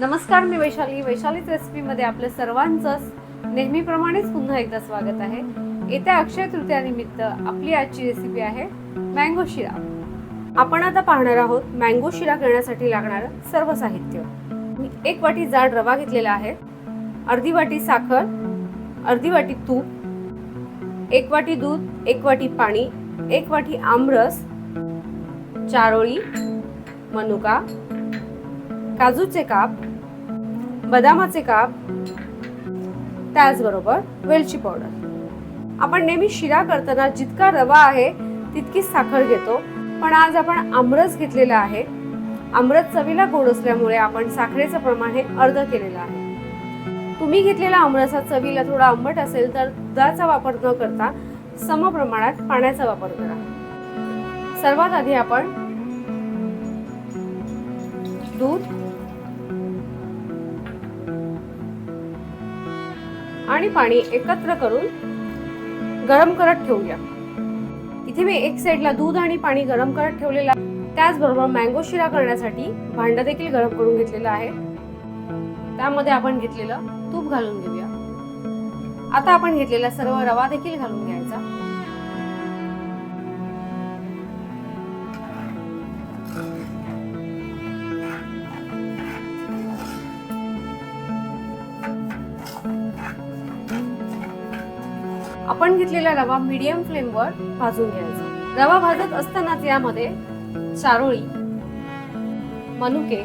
नमस्कार मी वैशाली. वैशालीच रेसिपीमध्ये आपलं सर्वांचं नेहमीप्रमाणेच पुन्हा एकदा स्वागत आहे. येत्या अक्षय तृतीयानिमित्त आपली आजची रेसिपी आहे मँगो शिरा. आपण आता पाहणार आहोत मँगो शिरा करण्यासाठी लागणारं सर्व साहित्य. मी एक वाटी जाड रवा घेतलेला आहे अर्धी वाटी साखर अर्धी वाटी तूप एक वाटी दूध एक वाटी पाणी एक वाटी आमरस चारोळी मनुका काजूचे काप बदामाचे काप त्याचबरोबर वेलची पावडर आपण नेहमी शिरा करताना जितका रवा आहे तितकीच साखर घेतो. पण आज आपण आमरस घेतलेला आहे. आमरस चवीला गोड असल्यामुळे आपण साखरेचं प्रमाण हे अर्ध केलेलं आहे. तुम्ही घेतलेला आमरसा चवीला थोडा आंबट असेल तर दुधाचा वापर न करता सम प्रमाणात पाण्याचा वापर करा. सर्वात आधी आपण दूध आणि पाणी एकत्र करून गरम करत ठेवूया. इथे मी एक साईडला दूध आणि पाणी गरम करत ठेवलेलं आहे. त्याचबरोबर मँगो शिरा करण्यासाठी भांड देखील गरम करून घेतलेलं आहे. त्यामध्ये आपण घेतलेलं तूप घालून घेऊया. आता आपण घेतलेला सर्व रवा देखील घालून घ्यायचा. आपण घेतलेला रवा मीडियम फ्लेमवर भाजून घ्यायचा. रवा भाजत असतानाच यामध्ये चारोळी मनुके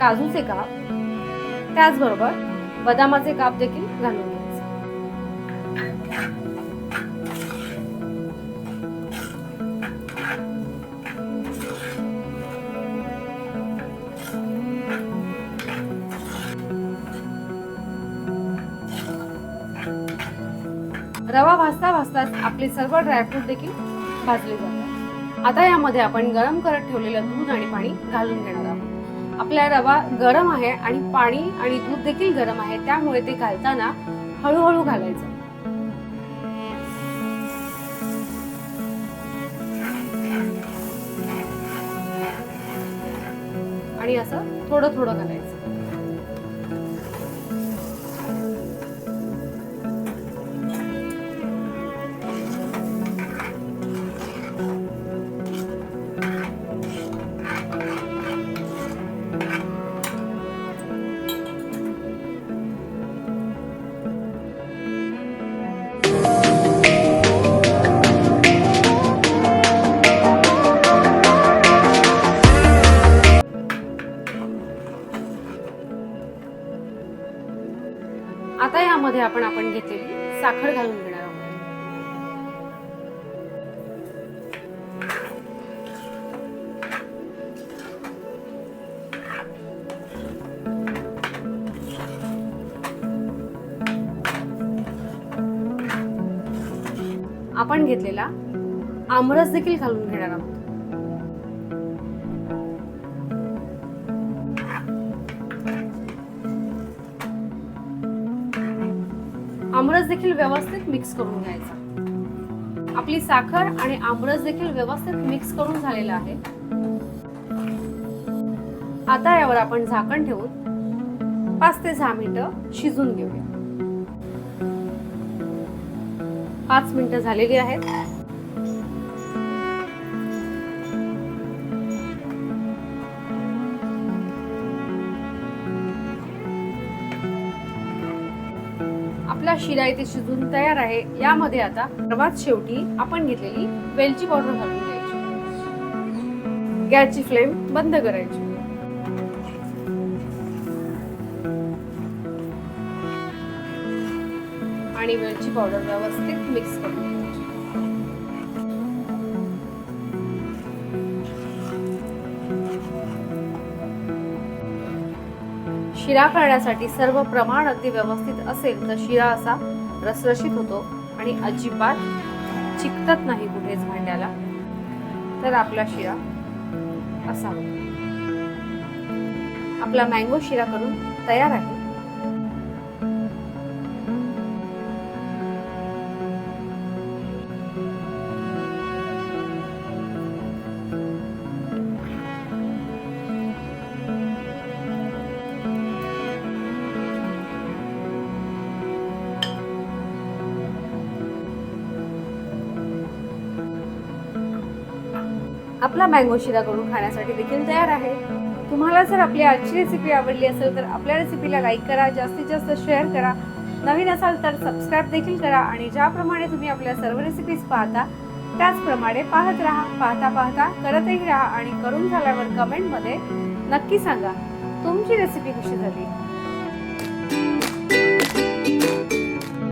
काजूचे काप त्याचबरोबर बदामाचे काप देखील घालून घ्यायचे. रवा भाजता भाजताच आपले सर्व ड्रायफ्रूट देखील भाजले जातात. आता यामध्ये आपण गरम करत ठेवलेलं दूध आणि पाणी घालून घेणार आहोत. आपला रवा गरम आहे आणि पाणी आणि दूध देखील गरम आहे त्यामुळे ते घालताना हळूहळू घालायचं. आणि असं थोडं थोडं घालायचं. यामध्ये आपण आपण घेतलेली साखर घालून घेणार आहोत. आपण घेतलेला आमरस देखील घालून घेणार आहोत. आमरस देखील व्यवस्थित मिक्स करून घ्यायचा. आपली साखर आणि आमरस देखील व्यवस्थित मिक्स करून झालेला आहे. आता यावर आपण झाकण ठेवून पाच ते सहा मिनिटं शिजून घेऊया. पाच मिनिटं झालेली आहेत. आपला शिरा इथे शिजून तयार आहे. यामध्ये आता सर्वात शेवटी आपण घेतलेली वेलची पावडर घालून घ्यायची. गॅसची फ्लेम बंद करायची. आणि वेलची पावडर व्यवस्थित मिक्स करायची शिरा करण्यासाठी सर्व प्रमाण अगदी व्यवस्थित असेल तर शिरा असा रसरशीत होतो आणि अजिबात चिकटत नाही कुठेच भांड्याला. तर आपला शिरा असा होतो. आपला मँगो शिरा करून तयार आहे. आपला मँगो शिरा करून खाण्यासाठी देखील तयार आहे. तुम्हाला जर आपली आजची रेसिपी आवडली असेल तर आपल्या रेसिपीला लाईक करा जास्तीत जास्त शेअर करा. नवीन असाल तर सबस्क्राईब देखील करा आणि ज्याप्रमाणे तुम्ही आपल्या सर्व रेसिपीज पाहता त्याचप्रमाणे पाहत राहा. पाहता पाहता करतही राहा आणि करून झाल्यावर कमेंटमध्ये नक्की सांगा तुमची रेसिपी कशी झाली?